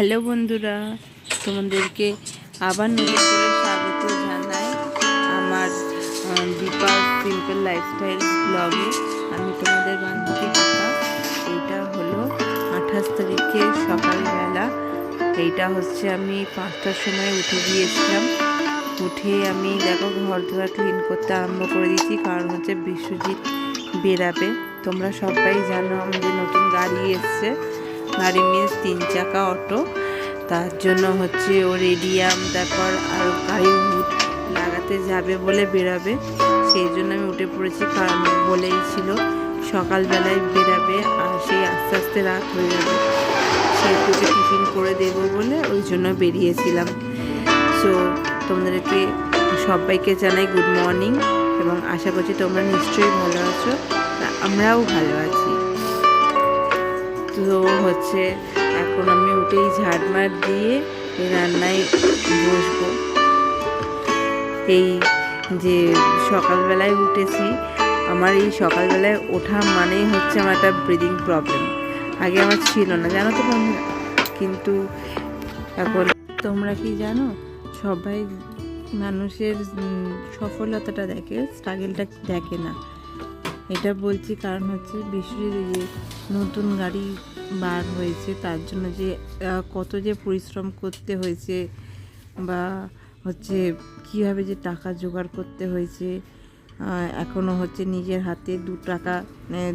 Hello বন্ধুরা, তোমাদেরকে আবার নতুন করে স্বাগত জানাই আমার দীপা সিম্পল লাইফস্টাইল ব্লগে আমি তোমাদের বান্ধবী দীপা। এইটা হলো আঠাশ তারিখে সকালবেলা। এইটা হচ্ছে আমি পাঁচটার সময় উঠে গিয়েছিলাম। উঠে আমি দেখো ঘর ধোয়া ক্লিন করতে আরম্ভ করে দিয়েছি, কারণ হচ্ছে বিশ্বজিৎ বেরাবে। তোমরা সবাই জানো আমাদের নতুন গাড়ি এসছে। গাড়ি মিন্স তিন চাকা অটো। তার জন্য হচ্ছে ও রেডিয়াম তারপর আর গাড়ি লাগাতে যাবে বলে বেরাবে। সেই জন্য আমি উঠে পড়েছি, কারণ বলেই ছিল সকালবেলায় বেরাবে আর সেই আস্তে আস্তে রাত হয়ে যাবে। সেইটুকু টিফিন করে দেবো বলে ওই জন্য বেরিয়েছিলাম। সো তোমাদেরকে সবাইকে জানাই গুড মর্নিং এবং আশা করছি তোমরা নিশ্চয়ই ভালো আছো। আমরাও ভালো আছি। তো হচ্ছে এখন আমি উঠেই ঝাড়মার দিয়ে রান্নায় বসবো। এই যে সকালবেলায় উঠেছি, আমার এই সকালবেলায় ওঠা মানেই হচ্ছে আমার একটা ব্রিদিং প্রবলেম আগে আমার ছিল না, জানো তো বন্ধুরা? কিন্তু এখন তোমরা কি জানো? সবাই মানুষের সফলতাটা দেখে স্ট্রাগেলটা দেখে না। এটা বলছি কারণ হচ্ছে বিশ্বজিৎ যে নতুন গাড়ি বার হয়েছে, তার জন্য যে কত যে পরিশ্রম করতে হয়েছে বা হচ্ছে কীভাবে যে টাকা জোগাড় করতে হয়েছে এখনও হচ্ছে নিজের হাতে দু টাকা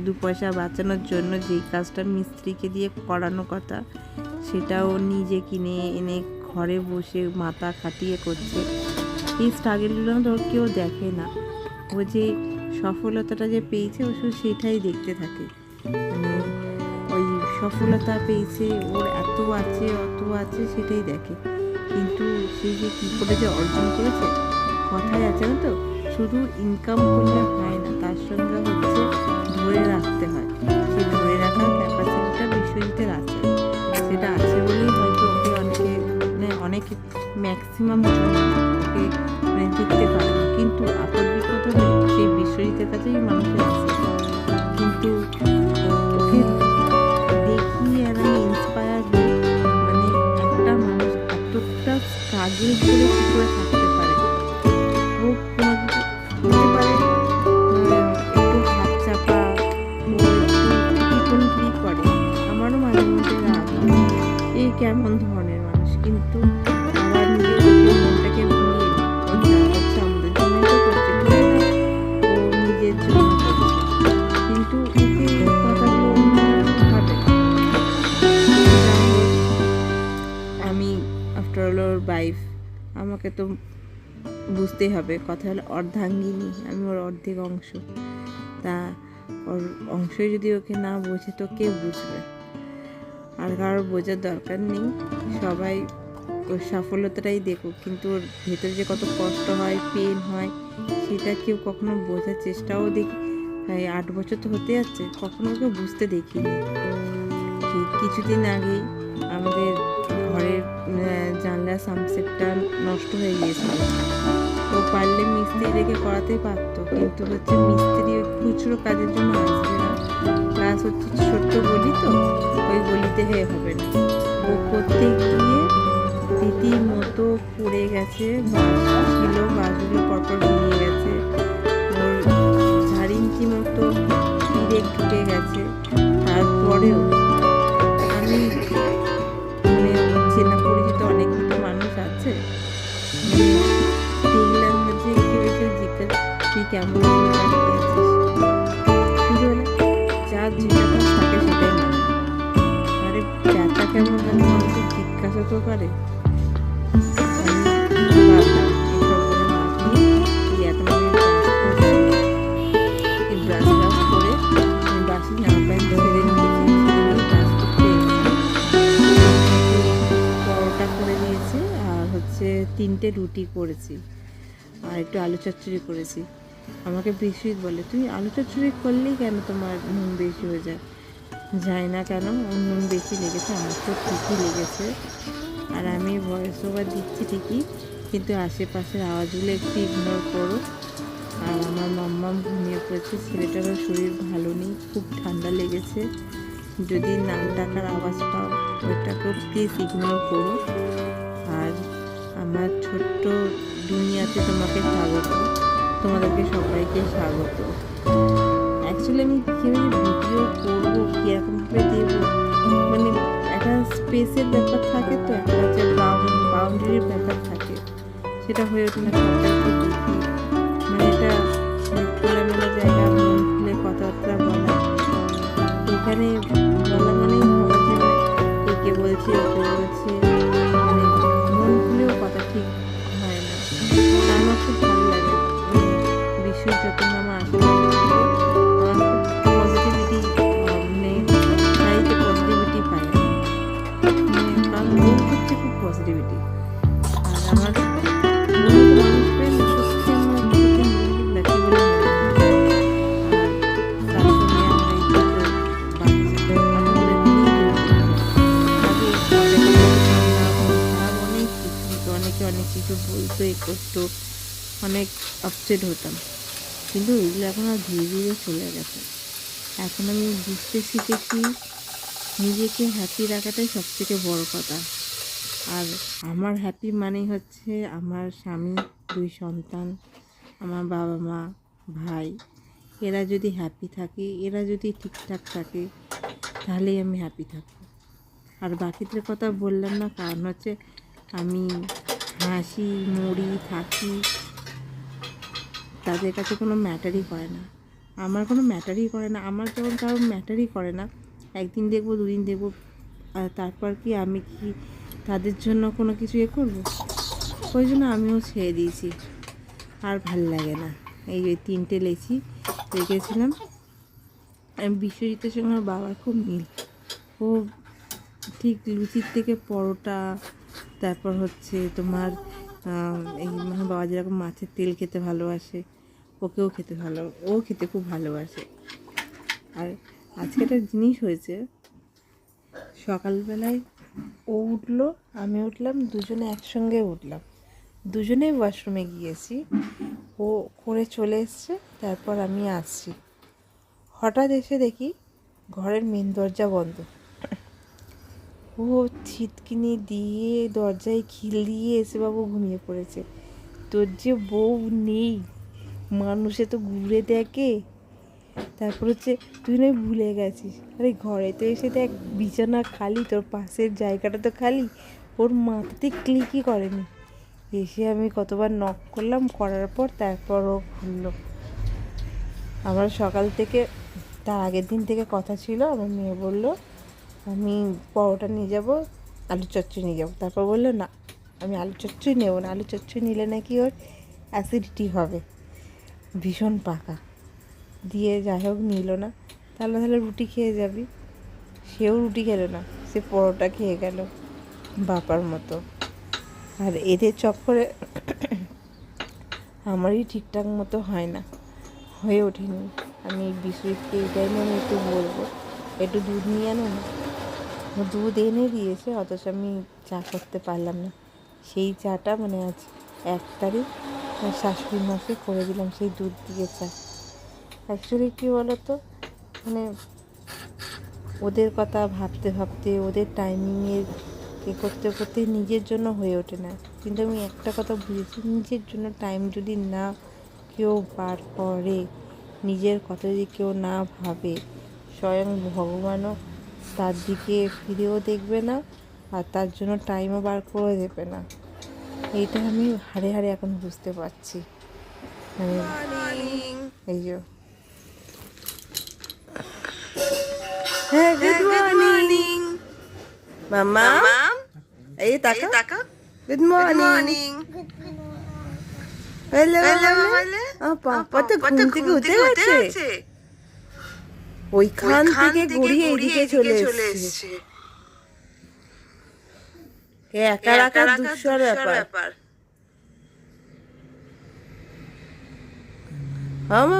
দু পয়সা বাঁচানোর জন্য যেই কাজটা মিস্ত্রিকে দিয়ে করানো কথা, সেটাও নিজে কিনে এনে ঘরে বসে মাথা খাটিয়ে করছে। এই স্ট্রাগেলগুলো ধর কেউ দেখে না। ও যে সফলতাটা যে পেয়েছে, ও শুধু সেটাই দেখতে থাকে। মানে ওই সফলতা পেয়েছে, ওর এত আছে, অত আছে সেটাই দেখে। কিন্তু সে যে কী করে যে অর্জন করেছে কথায় আছে না তো? শুধু ইনকাম করলে হয় না, তার সঙ্গে হচ্ছে ধরে রাখতে হয়। সেই ধরে রাখার ক্যাপাসিটিটা বিশ্বজিতের আছে। সেটা আছে বলেই হয়তো ওকে অনেকে মানে অনেক ম্যাক্সিমাম ওকে মানে দেখতে পারে কিন্তু হলে সেই বিশ্বজিতের মানুষ কিন্তু ওকে দেখি আর আমি ইন্সপায়ার মানে একটা মানুষ এতটা স্ট্রাগল করে কী করে আমাকে তো বুঝতেই হবে, কথা হলো অর্ধাঙ্গিনী, আমি ওর অর্ধেক অংশ। তা ওর অংশই যদি ওকে না বোঝে তো কে বুঝবে? আর কারোর বোঝার দরকার নেই, সবাই ওর সাফল্যতাটাই দেখুক, কিন্তু ওর ভেতরে যে কত কষ্ট হয় পেন হয়, সেটা কেউ কখনো বোঝার চেষ্টাও দেখি, তাই আট বছর তো হতে যাচ্ছে, কখনো ওকে বুঝতে দেখিনি। কিছুদিন আগেই আমাদের ঘরের জানলা সানসেটটা নষ্ট হয়ে গিয়েছিল। ও পারলে মিস্ত্রি রেখে করাতেই পারতো, কিন্তু হচ্ছে মিস্ত্রি খুচরো কাজের জন্য আসবে না। প্লাস হচ্ছে ছোট্ট গলি তো, ওই গলিতে হয়ে হবে না। ও করতে গিয়ে দিদির মতো পড়ে গেছে ছিল বাসগুলো পরপর ভেঙে গেছে। ওর ইঞ্চি মতো ডিরেক্ট ঢুকে গেছে। তারপরেও আর হচ্ছে তিনটে রুটি করেছি আর একটু আলু চচ্চড়ি করেছি। আমাকে বিশ্বজিৎ বলে তুই আলু চচ্চড়ি করলেই কেন তোমার নুন বেশি হয়ে যায়? যায় না কেন নুন বেশি লেগেছে, আমার তো ঠিকই লেগেছে। আর আমি ভয়েস ওভার দিচ্ছি ঠিকই, কিন্তু আশেপাশের আওয়াজগুলো একটু ইগনোর করো। আর আমার মাম্মাম ঘুমিয়ে পড়েছে, ছেলেটারও শরীর ভালো নেই, খুব ঠান্ডা লেগেছে। যদি নাম ডাকার আওয়াজ পাও ওইটাকেও প্লিজ ইগনোর করো। আর আমার ছোট্ট দুনিয়াতে তোমাকে স্বাগত। তোমাদেরকে সবাইকে স্বাগত। অ্যাকচুয়ালি আমি কীভাবে ভিডিও করব, কীরকমভাবে দেবো? মানে একটা স্পেসের ব্যাপার থাকে তো, একটা যে বাউন্ডারির ব্যাপার থাকে। সেটা হয়ে ওঠে না মানে এটা খোলামেলা জায়গা, মন খুলে কথাবার্তা বলা। এখানে বলা মানে একে বলছে, ওকে বলছে। মানে মন খুলেও কথা ঠিক হয় না। আমার খুব ভালো লাগে। ওই বিশ্বের যত আমার আশেপাশে কিছু বলতো এ করতো অনেক আপসেট হতাম। কিন্তু এগুলো এখন আর ধীরে ধীরে চলে গেছে। এখন আমি বুঝতে শিখেছি নিজেকে হ্যাপি রাখাটাই সব থেকে বড় কথা। আর আমার হ্যাপি মানে হচ্ছে আমার স্বামী, দুই সন্তান, আমার বাবা মা, ভাই। এরা যদি হ্যাপি থাকে, এরা যদি ঠিকঠাক থাকে, তাহলেই আমি হ্যাপি থাকব। আর বাকিদের কথা বললাম না, কারণ হচ্ছে আমি হাসি মরি থাকি, তাদের কাছে কোনো ম্যাটারই করে না। আমার কোনো ম্যাটারই করে না। আমার যেমন কারও ম্যাটারই করে না, একদিন দেখব, দুদিন দেখব তারপর কি আমি কি তাদের জন্য কোনো কিছু এ করব? ওই জন্য আমিও ছেড়ে দিয়েছি। আর ভালো লাগে না। এই যে তিনটে লেচি আমি বিশ্বজিতের সঙ্গে আমার বাবার খুব মিল। ও ঠিক লুচির থেকে পরোটা তারপর হচ্ছে তোমার এই মানে বাবা যেরকম মাছের তেল খেতে ভালোবাসে, ওকেও খেতে ভালো, ও খেতে খুব ভালোবাসে। আর আজকে একটা জিনিস হয়েছে, সকালবেলায় ও উঠল, আমি উঠলাম, দুজনে একসঙ্গে উঠলাম। দুজনেই ওয়াশরুমে গিয়েছি, ও করে চলে এসছে, তারপর আমি আসছি। হঠাৎ এসে দেখি ঘরের মেন দরজা বন্ধ। ও ছিটকিনি দিয়ে দরজায় খিল দিয়ে এসে বাবু ঘুমিয়ে পড়েছে। তোর যে বউ নেই, মানুষে তো ঘুরে দেখে। তারপর হচ্ছে তুই নয় ভুলে গেছিস। আরে ঘরে তো এসে দেখ, বিছানা খালি, তোর পাশের জায়গাটা তো খালি, ওর মাথাতে ক্লিকই করেনি। এসে আমি কতবার নক করলাম, করার পর তারপর ও খুললো আমার সকাল থেকে, তার আগের দিন থেকে কথা ছিল, আমার মেয়ে বলল আমি পরোটা নিয়ে যাব, আলু চচ্চড়ি নিয়ে যাব। তারপর বলল, না, আমি আলু চচ্চড়ি নেব না। আলু চচ্চড়ি নিলে নাকি ওর অ্যাসিডিটি হবে। ভীষণ পাকা। দিয়ে যাই হোক, নিল না। তাহলে তাহলে রুটি খেয়ে যাবি। সেও রুটি খেলো না, সে পরোটা খেয়ে গেল বাপার মতো। আর এদের চক্করে আমারই ঠিকঠাক মতো হয় না, হয়ে ওঠেনি। আমি বিশ্বজিৎকে এটাই আমি একটু বলব। একটু দুধ নিয়ে আনো না। দুধ এনে দিয়েছে, অথচ আমি চা করতে পারলাম না। সেই চাটা মানে আজ এক তারিখ শাশুড়ি মাকে করে দিলাম সেই দুধ দিয়ে চা। অ্যাকচুয়ালি কী বলো তো মানে ওদের কথা ভাবতে ভাবতে, ওদের টাইমিংয়ের এ করতে করতে নিজের জন্য হয়ে ওঠে না। কিন্তু আমি একটা কথা বুঝেছি, নিজের জন্য টাইম যদি না কেউ বার করে, নিজের কথা যদি কেউ না ভাবে স্বয়ং ভগবানও তার দিকে ফিরেও দেখবে না আর তার জন্য টাইমও বার করে দেবে না। এইটা আমি হাড়ে হাড়ে এখন বুঝতে পারছি। মানে এই যে। হ্যাঁ গুড মর্নিং মামা এই তাকা টাকা good morning hello hello papa তো ঘুম থেকে উঠে গেছে। ওইখান থেকে গড়িয়ে এদিকে চলে এসেছে। একা একা দুঃসর ব্যাপার।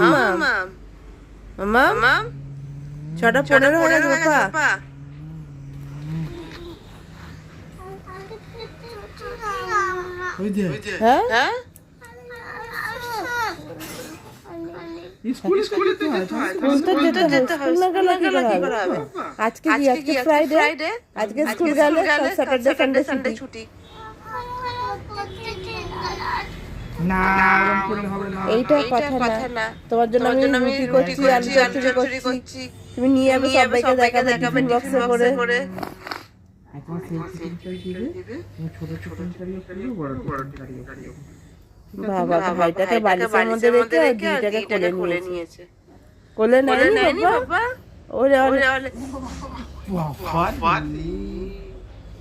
হ্যাঁ ছটা পনেরো হয়ে গেছে বাবা হ্যাঁ হ্যাঁ স্কুলে স্কুলে তো যেতে স্কুল যেতে হবে স্কুল না গেলে কি করে হবে? আজকে কি আজকে ফ্রাইডে আজকে স্কুল গেলে স্যাটারডে সানডে ছুটি। না এইটা কথা না। তোমার জন্য আমি রুটি করছি আলু করছি তুমি নিয়ে যাবে সবাইকে দেখাবে বক্সে করে। সেই দিবে তুমি ছোট করবে বড় বড় বাবা ভাইটাকে বালিশের মধ্যে রেখে আর দিদিটাকে কোলে নিয়েছে। কোলে নেয়নি বাবা? ওরে ওরে বাবা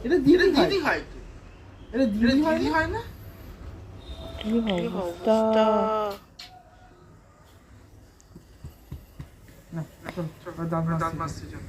এটা দিদি হয়। এটা দিদি হয় হয় না? কি অবস্থা? না চল চল দাম দাম মাসছে চল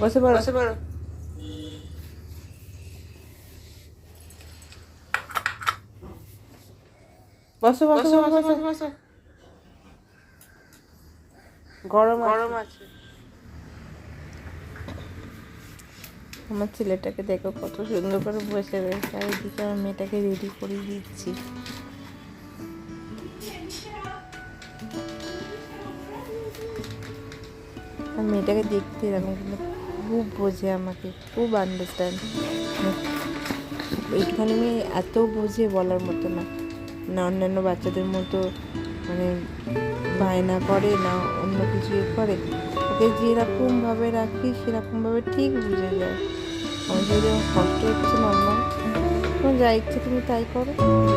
বসে পড়ো। বসে পড়ো। বসো বসো বসো গরম গরম আছে। আমার ছেলেটাকে দেখো কত সুন্দর করে বসে রয়েছে আর এদিকে আমার মেয়েটাকে রেডি করে দিচ্ছি। আর মেয়েটাকে দেখতে এরকম কিন্তু খুব বোঝে আমাকে খুব আন্ডারস্ট্যান্ড এইখানে মেয়ে এত বোঝে বলার মতো না না অন্যান্য বাচ্চাদের মতো মানে বায়না করে না অন্য কিছু ইয়ে করে ওকে যেরকমভাবে রাখি সেরকমভাবে ঠিক বুঝে যায় আমার যদি কষ্ট হচ্ছে মাম্মা তোমার যা ইচ্ছে তুমি তাই করো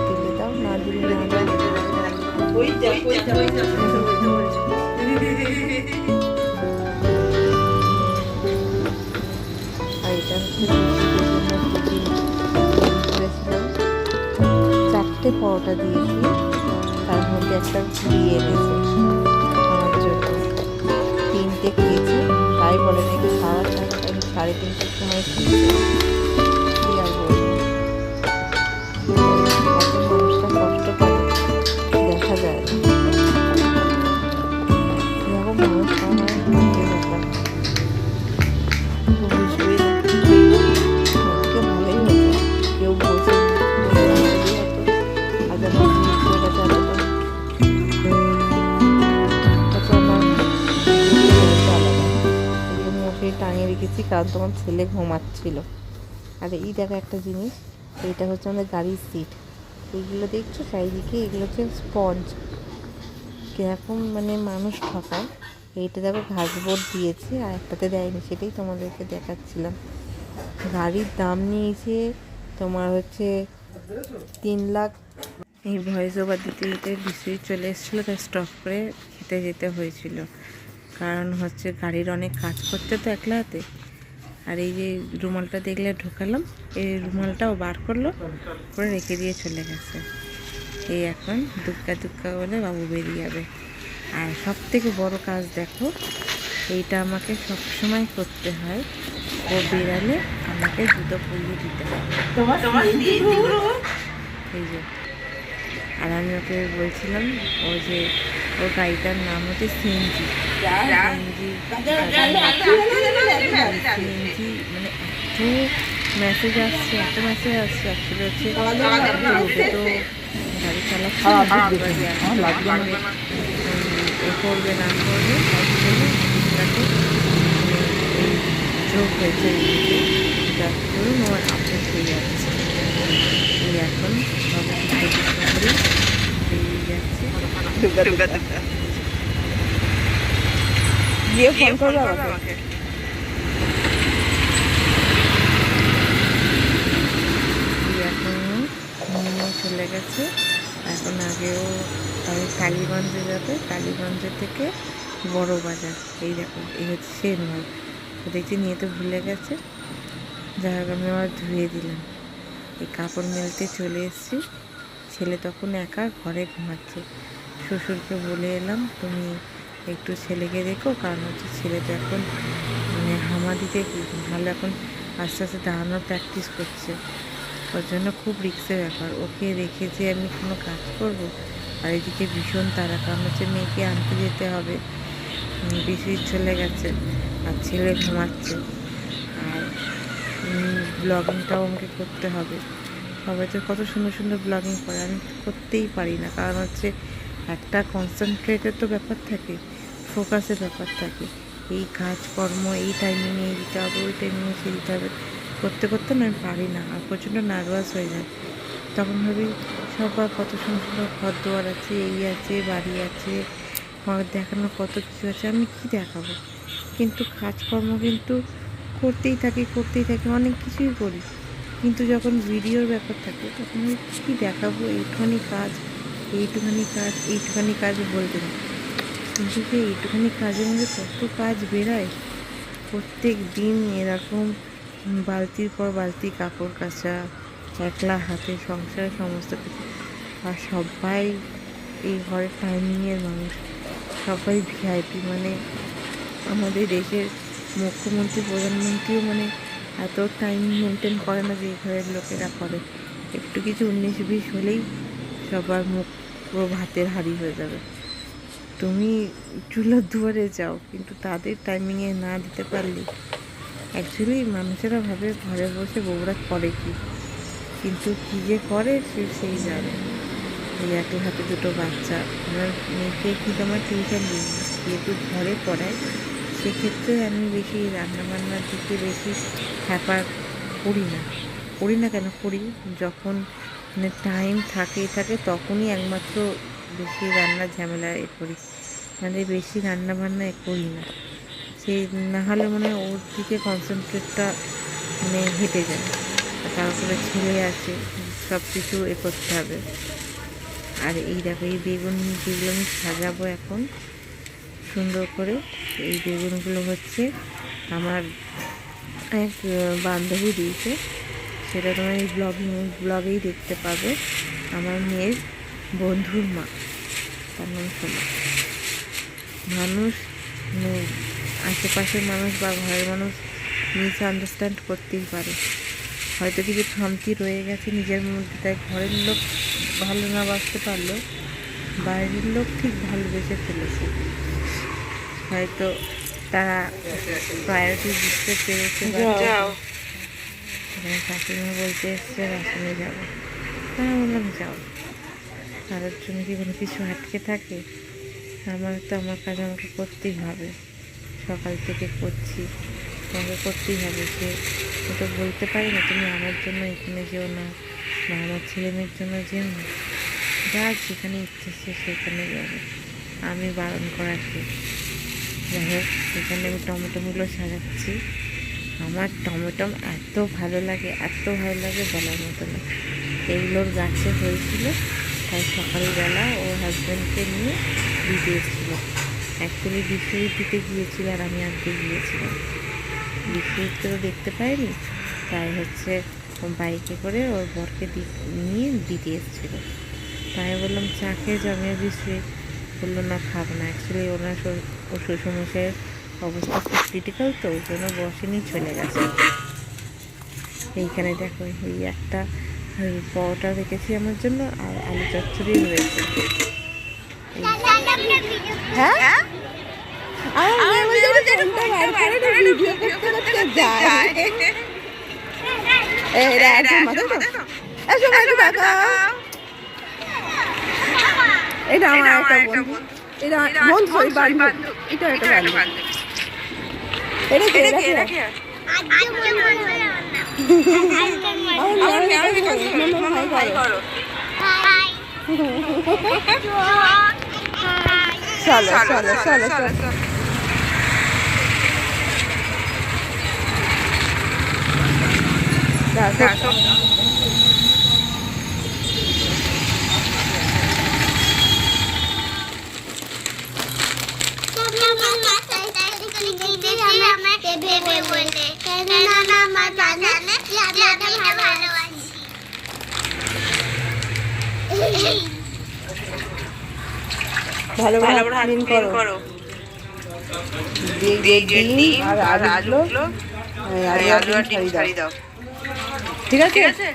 দিলে দাও না দিলে না চারটে পরোটা দিয়েছি। তার মধ্যে একটা দিয়ে এনেছে আমার জন্য। তিনটে খেয়েছি। তাই বলে নাকি চারটা সাড়ে তিনটের সময় খেয়েছি। কারণ তোমার ছেলে ঘুমাচ্ছিল। আর এই দেখো একটা জিনিস, এইটা হচ্ছে আমাদের গাড়ির সিট এইগুলো দেখছ? চারিদিকে এগুলো হচ্ছে স্পঞ্জ কীরকম মানে মানুষ ঠকায়। এইটা দেখো ঘাস ঘাসবোর্ড দিয়েছে, আর একটাতে দেয়নি, সেটাই তোমাদেরকে দেখাচ্ছিলাম। গাড়ির দাম নিয়েছে তোমার হচ্ছে তিন লাখ। এই ভয়েস ওভার দিতে দিতে বিশ্বজিৎ চলে এসেছিল, তাই স্টপ করে খেতে যেতে হয়েছিল। কারণ হচ্ছে গাড়ির অনেক কাজ করতে তো একলা হাতে। আর এই যে রুমালটা দেখলে ঢোকালাম এই রুমালটাও বার করল করে রেখে দিয়ে চলে গেছে। এই এখন দুক্কা দুক্কা বলে বাবু বেরিয়ে যাবে। আর সব থেকে বড় কাজ দেখো এইটা আমাকে সব সময় করতে হয়। ও বেরালে আমাকে জুতো পরিয়ে দিতে হয়। এই যে। আর আমি ওকে বলছিলাম ও যে ওর গাড়িটার নাম হচ্ছে সিএনজি। সিএনজি মানে এত মেসেজ আসছে এত মেসেজ আসছে অ্যাকচুয়ালি হচ্ছে তো গাড়ি চালাচ্ছে না, এবার যে এখন মানে, উম, এ করবে না করবে যোগ হয়েছে যার জন্য আমার আপডেট হয়ে যাচ্ছে। এই এখন চলে গেছে এখন আগেও আমি কালীগঞ্জে যাবে কালীগঞ্জ থেকে বড় বাজার এই দেখো এই হচ্ছে তো দেখছি নিয়ে তো ভুলে গেছে যাই হোক আমি আবার ধুয়ে দিলাম এই কাপড় মেলতে চলে এসেছি। ছেলে তখন একা ঘরে ঘুমাচ্ছে। শ্বশুরকে বলে এলাম, তুমি একটু ছেলেকে দেখো, কারণ হচ্ছে ছেলে তো এখন মানে হামা দিতে ভালো এখন আস্তে আস্তে দাঁড়ানোর প্র্যাকটিস করছে। ওর জন্য খুব রিক্সের ব্যাপার। ওকে রেখে যে আমি কোনো কাজ করব, আর এদিকে ভীষণ তারা কারণ হচ্ছে মেয়েকে আনতে যেতে হবে। পিসি চলে গেছে, আর ছেলে ঘুমাচ্ছে। ব্লগিংটাও আমাকে করতে হবে। সবাই তো কত সুন্দর সুন্দর ব্লগিং করে, আমি করতেই পারি না। কারণ হচ্ছে একটা কনসেন্ট্রেটের তো ব্যাপার থাকে ফোকাসের ব্যাপার থাকে। এই কাজকর্ম, এই টাইমিংয়ে এই দিতে হবে, ওই টাইমিংয়ে সে দিতে হবে। করতে করতে না আমি পারি না, আর প্রচণ্ড নার্ভাস হয়ে যায় তখন ভাবি, সবার কত সুন্দর সুন্দর ঘর দুয়ার আছে, এই আছে, বাড়ি আছে ঘর দেখানো কত কিছু আছে, আমি কি দেখাবো? কিন্তু কাজকর্ম কিন্তু করতেই থাকি করতেই থাকি, অনেক কিছুই করি। কিন্তু যখন ভিডিওর ব্যাপার থাকে, তখন কী দেখাবো? এইটুখানি কাজ এইটুখানি কাজ এইটুখানি কাজ বলতে না কিন্তু যে এইটুখানি কাজের মধ্যে কত কাজ বেরায়? প্রত্যেক দিন এরকম বালতির পর বালতি, কাপড় কাচা, একলা হাতে সংসার, সমস্ত কিছু। আর সবাই এই ঘরের টাইমিংয়ের মানুষ। সবাই ভিআইপি মানে আমাদের দেশের মুখ্যমন্ত্রী, প্রধানমন্ত্রীও মানে এত টাইম মেনটেন করে না যে ঘরের লোকেরা করে। একটু কিছু উনিশ বিশ হলেই সবার মুখ পুরো ভাতের হাড়ি হয়ে যাবে। তুমি চুলার দুয়ারে যাও, কিন্তু তাদের টাইমিংয়ে না দিতে পারলে অ্যাকচুয়ালি মানুষেরা ভাবে ঘরে বসে বউরা করে কি। কিন্তু কী যে করে সে সেই জানে। এই একই হাতে দুটো বাচ্চা, আমার মেয়েকে কিন্তু আমার টিউশন দিই যেহেতু ঘরে পড়ায় সেক্ষেত্রে আমি বেশি রান্নাবান্নার দিকে বেশি হ্যাপার করি না। করি না কেন? করি যখন মানে টাইম থাকে থাকে তখনই একমাত্র বেশি রান্নার ঝামেলা এ করি। মানে বেশি রান্না বান্না এ করি না। সেই না হলে মানে ওর দিকে কনসেন্ট্রেটটা মানে হেঁটে যায়। তারপরে ছেলে আছে সব কিছু এ করতে হবে। আর এই দেখো, এই বেগুন যেগুলো আমি সাজাবো এখন সুন্দর করে এই বেগুনগুলো হচ্ছে আমার এক বান্ধবী দিয়েছে। সেটা তোমার এই ব্লগিং, ব্লগেই দেখতে পাবে। আমার মেয়ের বন্ধুর মা। তার নাম সোমা। মানুষ মানে আশেপাশের মানুষ বা ঘরের মানুষ মিস আন্ডারস্ট্যান্ড করতেই পারে। হয়তো কিছু খামতি রয়ে গেছে নিজের মধ্যে, তাই ঘরের লোক ভালো না বাঁচতে পারলেও বাইরের লোক ঠিক ভালোবেসে ফেলেছে। হয়তো তারা প্রায়োরিটি বুঝতে পেরেছে শাশুড়িমা বলতে এসছে রাসনে যাব। হ্যাঁ বললাম যাও। তাদের জন্য কি কোনো কিছু আটকে থাকে? আমার তো আমার কাজ আমাকে করতেই হবে। সকাল থেকে করছি। তোমাকে করতেই হবে। সে তো বলতে পারি না তুমি আমার জন্য এখানে যেও না বা আমার ছেলে মেয়ের জন্য যেও না। যা যেখানে ইচ্ছে সে সেখানে যাবে। আমি বারণ করার যাই হোক এখানে আমি টমেটোগুলো সাজাচ্ছি আমার টমেটম এত ভালো লাগে, এত ভালো লাগে বলার মতো না। এইগুলোর গাছে হয়েছিল, তাই সকালবেলা ও হাজব্যান্ডকে নিয়ে দিতে এসেছিল। অ্যাকচুয়ালি বিশ্বজিৎ দিতে গিয়েছিল আর আমি আনতে গিয়েছিলাম। বিশ্বজিৎকে তো দেখতে পাইনি, তাই হচ্ছে বাইকে করে ওর বরকে নিয়ে দিতে এসেছিল। তাই বললাম, চা খেয়ে যাও। বিশ্বজিৎ বলল, না, খাব না। অ্যাকচুয়ালি ওনার ওর শ্বশুরমশাইয়ের অবস্থা খুব ক্রিটিক্যাল তো ওই জন্য বসেনি চলে গেছে। এইখানে দেখো এই একটা পরোটা রেখেছি আমার জন্য আর আলু চচ্চড়ি রয়েছে। হ্যাঁ? এটা আমার একটা বন্ধু। এটা বন্ধু ওই বান্ধব এটা একটা বান্ধব এটা কে? এটা কে? চলো চলো চলো চলো দেখো দেব না কেননা মা জানে যে আমি এটা ভালোবাসি। ভালো ভালো হাত করো। ঠিক আছে?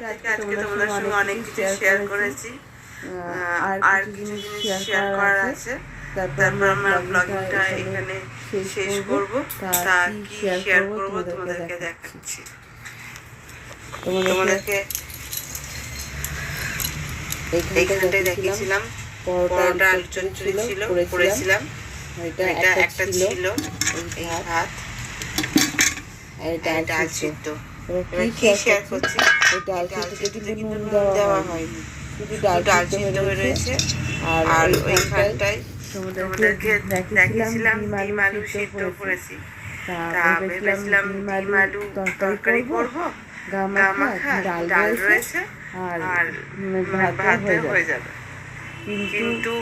থেকে আজকে তোমাদের সঙ্গে অনেক কিছু শেয়ার করেছি। আর কিছু জিনিস শেয়ার করার আছে। তারপর আমরা ব্লগিংটা এখানে শেষ করব। তা কি শেয়ার করব তোমাদেরকে দেখাচ্ছি। তোমাদেরকে এইখানটায় দেখিয়েছিলাম। পরোটা আলু চচ্চড়ি ছিল করেছিলাম। এটা একটা ছিল এই ভাত এটা ডাল সিদ্ধ কি শেয়ার করছি? ডাল কিন্তু নুন দেওয়া হয়নি হয়নি। শুধু ডাল ডাল সিদ্ধ হয়ে রয়েছে। আর ওইখানটায় তোমাদেরকে দেখিয়েছিলাম ডিম আলু সিদ্ধ করেছি। করেছি। তা তা ভেবেছিলাম ভেবেছিলাম ডিম আলু তরকারি করব। ডাল রয়েছে। আর আর ভাত ভাত হয়ে যাবে। কিন্তু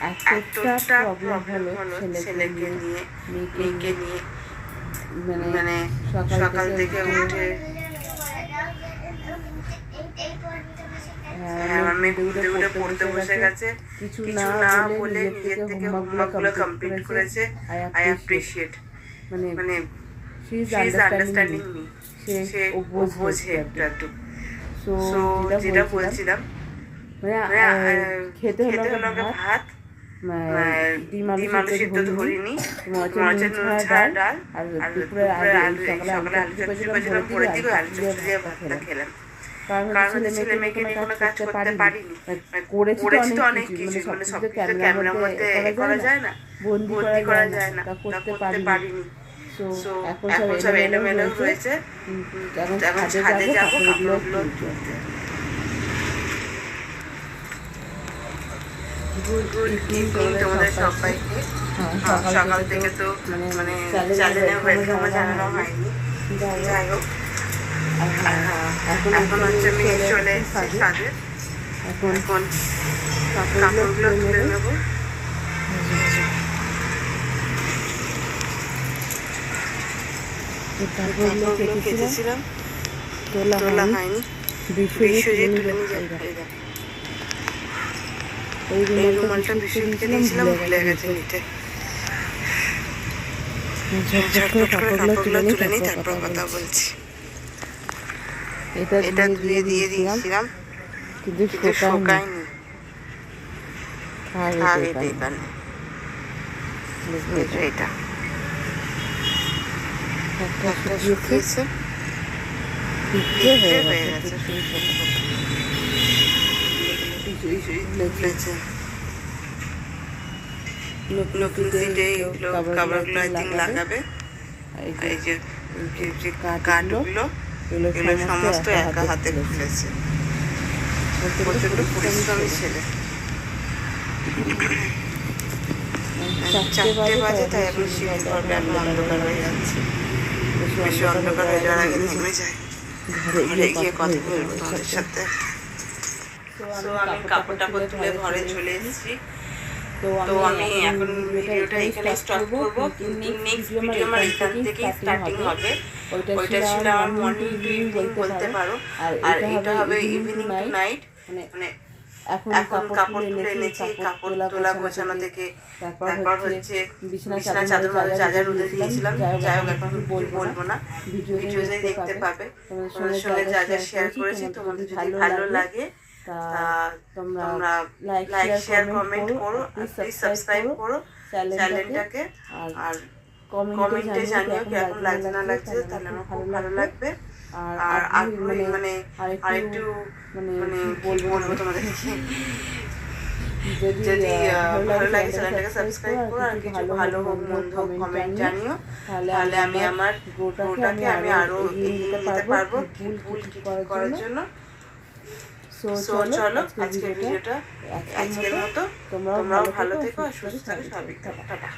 এতটা প্রবলেম হলো ছেলেকে নিয়ে। মেয়েকে মেয়েকে নিয়ে। মানে মানে সকাল থেকে উঠে আমি আমি ঘুরে ঘুরে ঘুরে ঘুরে পড়তে বসে গেছে। কিছু কিছু না না বলে বলে নিজের নিজের থেকে থেকে হোমওয়ার্কগুলো হোমওয়ার্কগুলো কমপ্লিট কমপ্লিট করেছে। করেছে। আই আই অ্যাপ্রিশিয়েট অ্যাপ্রিশিয়েট মানে she is understanding understanding me সে সে বোঝে বোঝে একটু একটু সো সো যেটা যেটা বলছিলাম বলছিলাম আহ, আহ, খেতে হলো ভাত মানে ডিম আলু সিদ্ধ ধরিনি নুন ছাড়া ডাল আর দুপুরে আলু আলু সকালে চচ্চড়ি করেছিলাম দিকে চচ্চড়ি দিয়ে ভাতটা খেলাম। কারণ ছেলে ছেলে মেয়েকে মেয়েকে কোনো কোনো কাজ করতে পারিনি। মানে করেছি করেছি তো অনেক কিছু মানে মানে সব ক্যামেরার মধ্যে করা যায় না। বন্দি করা যায় না। করতে পারিনি। সো সো এখন এখন সব সব এলোমেলো এলোমেলো হয়েছে। হয়েছে। এখন এখন ছাদে ছাদে যাব যাব কাপড়গুলো কাপড়গুলো তুলতে গুড ইভিনিং তোমাদের সবাইকে। সকাল থেকে তো মানে মানে চ্যানেলে ওয়েলকামও জানানো হয়নি। যাই হোক, এখন এখন হচ্ছে মেয়ে চলে এসেছে সাজে এখন এখন কাপড়গুলো তুলে নেব। কাপড়গুলো কেটেছিলাম। তোলা হয়নি। বিশ্বজিৎ তুলে নিয়ে যাবে। রুমালটা দিয়েছিলাম ভুলে গেছে নিতে। ঝটঝট করে কাপড়গুলো কাপড়গুলো তুলে নিই তারপর কথা বলছি। এটা এটা ধুয়ে দিয়ে দিয়েছিলাম কিন্তু শোকায়নি। আগে এটা এটা। একটা শুকিয়েছে। হয়ে গেছে নতুন সিটে আই থিঙ্ক লাগাবে। এই যে কাঠগুলো। এগুলো সমস্ত একা হাতে খুলেছে। প্রচণ্ড পরিশ্রমী ছেলে। চারটে বাজে তাই এখন সিঁড়ি ঘরটা এখন অন্ধকার হয়ে যাচ্ছে। বেশি অন্ধকার হয়ে যাওয়ার আগে নেমে যায় ঘরে গিয়ে কথা বলব তোমাদের সাথে। তো। আমি কাপড় টাপড় তুলে ঘরে চলে এসেছি। তো আমি এখন ভিডিওটা এখানে স্টপ করব। কিন্তু নেক্সট ভিডিও আমার এখান থেকেই স্টার্টিং হবে। ওইটা ছিল আমার মর্নিং টু ইভিনিং বলতে পারো। আর এটা হবে ইভিনিং টু নাইট মানে মানে এখন এখন কাপড় তুলে এনেছি কাপড় তোলা গোছানো থেকে তারপর হচ্ছে বিছানা চাদর মাদর যা যা রোদে দিয়েছিলাম। যাই হোক এখন বলব না। ভিডিওতে দেখতে পাবে। তোমাদের সঙ্গে যা যা শেয়ার করেছি তোমাদের যদি ভালো লাগে তা তোমরা লাইক শেয়ার কমেন্ট করো প্লিজ সাবস্ক্রাইব করো চ্যানেলটাকে আর কমেন্টে জানিও কি লাগছে না লাগছে তাহলে আমার খুব ভালো লাগবে। আর আগ্রহী আগ্রহী মানে আরেকটু মানে মানে কি কি বলব তোমাদেরকে? যদি ভালো লাগে চ্যানেলটাকে সাবস্ক্রাইব করো আর কিছু ভালো হোক মন্দ কমেন্ট জানিও তাহলে আমি আমার গোটাকে আমি আরও এগিয়ে নিতে পারব ভুল ঠিক করার জন্য। সো চলো আজকের ভিডিওটা আজকের মতো। তোমরাও ভালো থেকো সুস্থ থাকো সবাই টাটা।